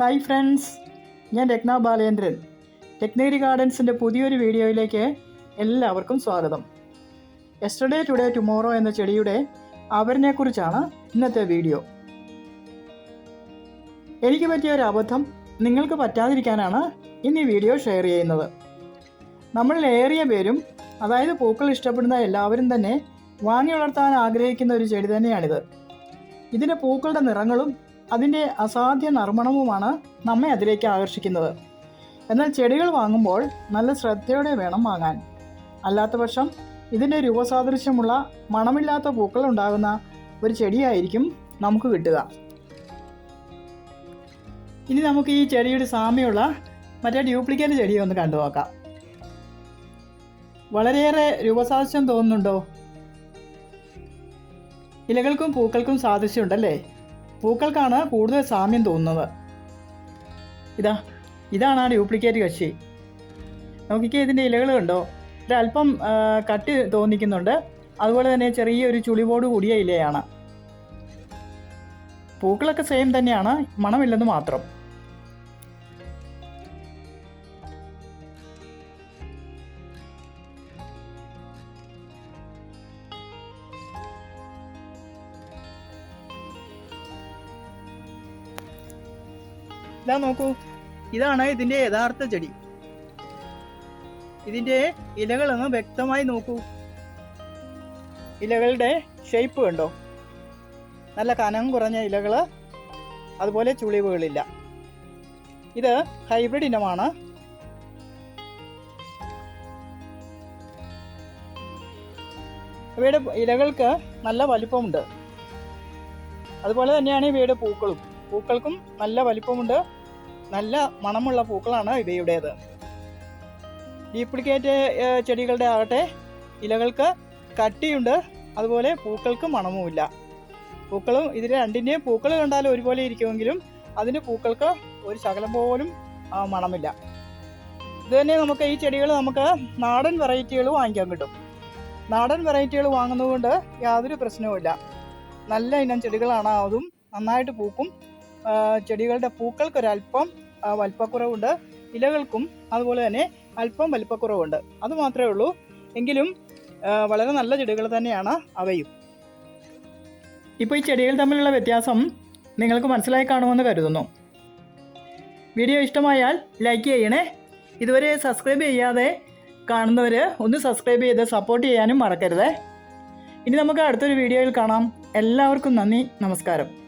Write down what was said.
Hi friends ഞാൻ രത്ന ബാലേന്ദ്രൻ. ടെക്നേരി ഗാർഡൻസിന്റെ പുതിയൊരു വീഡിയോയിലേക്ക് എല്ലാവർക്കും സ്വാഗതം. എസ്റ്റർഡേ ടുഡേ ടുമോറോ എന്ന ചെടിയുടെ അവരിനെക്കുറിച്ചാണ് ഇന്നത്തെ വീഡിയോ. എനിക്ക് പറ്റിയ ഒരു അബദ്ധം നിങ്ങൾക്ക് പറ്റാതിരിക്കാനാണ് ഇന്ന് ഈ വീഡിയോ ഷെയർ ചെയ്യുന്നത്. നമ്മളിൽ ഏറിയ പേരും അതായത് പൂക്കൾ ഇഷ്ടപ്പെടുന്ന എല്ലാവരും തന്നെ വാങ്ങി വളർത്താൻ ആഗ്രഹിക്കുന്ന ഒരു ചെടി തന്നെയാണിത്. ഇതിന്റെ പൂക്കളുടെ നിറങ്ങളും അതിന്റെ അസാധ്യ നർമ്മണവുമാണ് നമ്മെ അതിലേക്ക് ആകർഷിക്കുന്നത്. എന്നാൽ ചെടികൾ വാങ്ങുമ്പോൾ നല്ല ശ്രദ്ധയോടെ വേണം വാങ്ങാൻ. അല്ലാത്ത പക്ഷം ഇതിന്റെ രൂപസാദൃശ്യമുള്ള മണമില്ലാത്ത പൂക്കൾ ഉണ്ടാകുന്ന ഒരു ചെടിയായിരിക്കും നമുക്ക് കിട്ടുക. ഇനി നമുക്ക് ഈ ചെടിയുടെ സാമ്യമുള്ള മറ്റേ ഡ്യൂപ്ലിക്കേറ്റ് ചെടിയെ ഒന്ന് കണ്ടു നോക്കാം. വളരെയേറെ രൂപസാദൃശ്യം തോന്നുന്നുണ്ടോ? ഇലകൾക്കും പൂക്കൾക്കും സാദൃശ്യമുണ്ടല്ലേ? പൂക്കൾക്കാണ് കൂടുതൽ സാമ്യം തോന്നുന്നത്. ഇതാ ഇതാണ് ആ ഡ്യൂപ്ലിക്കേറ്റ് കക്ഷി. നോക്കിക്കേ ഇതിന്റെ ഇലകൾ കണ്ടോ? ഇതൽപ്പം കട്ടി തോന്നിക്കുന്നുണ്ട്. അതുപോലെ തന്നെ ചെറിയൊരു ചുളിവോട് കൂടിയ ഇലയാണ്. പൂക്കളൊക്കെ സെയിം തന്നെയാണ് മണമില്ലെന്ന് മാത്രം. ഇതാ നോക്കൂ. ഇതാണ് ഇതിന്റെ യഥാർത്ഥ ചെടി. ഇതിന്റെ ഇലകളൊന്ന് വ്യക്തമായി നോക്കൂ. ഇലകളുടെ ഷേപ്പ് കണ്ടോ? നല്ല കനം കുറഞ്ഞ ഇലകൾ അതുപോലെ ചുളിവുകളില്ല. ഇത് ഹൈബ്രിഡ് ഇനമാണ്. ഇവയുടെ ഇലകൾക്ക് നല്ല വലിപ്പമുണ്ട്. അതുപോലെ തന്നെയാണ് ഇവയുടെ പൂക്കളും. പൂക്കൾക്കും നല്ല വലിപ്പമുണ്ട്. നല്ല മണമുള്ള പൂക്കളാണ് ഇവയുടേത്. ഡ്യൂപ്ലിക്കേറ്റ് ചെടികളുടെ ആകട്ടെ ഇലകൾക്ക് കട്ടിയുണ്ട് അതുപോലെ പൂക്കൾക്ക് മണവുമില്ല. പൂക്കളും ഇതിൽ രണ്ടിന്റെയും പൂക്കൾ കണ്ടാൽ ഒരുപോലെ ഇരിക്കുമെങ്കിലും അതിന് പൂക്കൾക്ക് ഒരു ശകലം പോലും മണമില്ല. ഇത് തന്നെ നമുക്ക് ഈ ചെടികൾ നമുക്ക് നാടൻ വെറൈറ്റികൾ വാങ്ങിക്കാൻ കിട്ടും. നാടൻ വെറൈറ്റികൾ വാങ്ങുന്നതുകൊണ്ട് യാതൊരു പ്രശ്നവുമില്ല. നല്ല ഇനം ചെടികളാണ് അതും നന്നായിട്ട് പൂക്കും ചെടികളുടെ പൂക്കൾക്കൊരല്പം വലിപ്പക്കുറവുണ്ട്. ഇലകൾക്കും അതുപോലെ തന്നെ അല്പം വലിപ്പക്കുറവുണ്ട്. അത് മാത്രമേ ഉള്ളൂ. എങ്കിലും വളരെ നല്ല ചെടികൾ തന്നെയാണ് അവയും. ഇപ്പോൾ ഈ ചെടികൾ തമ്മിലുള്ള വ്യത്യാസം നിങ്ങൾക്ക് മനസ്സിലായി കാണുമെന്ന് കരുതുന്നു. വീഡിയോ ഇഷ്ടമായാൽ ലൈക്ക് ചെയ്യണേ. ഇതുവരെ സബ്സ്ക്രൈബ് ചെയ്യാതെ കാണുന്നവർ ഒന്ന് സബ്സ്ക്രൈബ് ചെയ്ത് സപ്പോർട്ട് ചെയ്യാനും മറക്കരുത്. ഇനി നമുക്ക് അടുത്തൊരു വീഡിയോയിൽ കാണാം. എല്ലാവർക്കും നന്ദി നമസ്കാരം.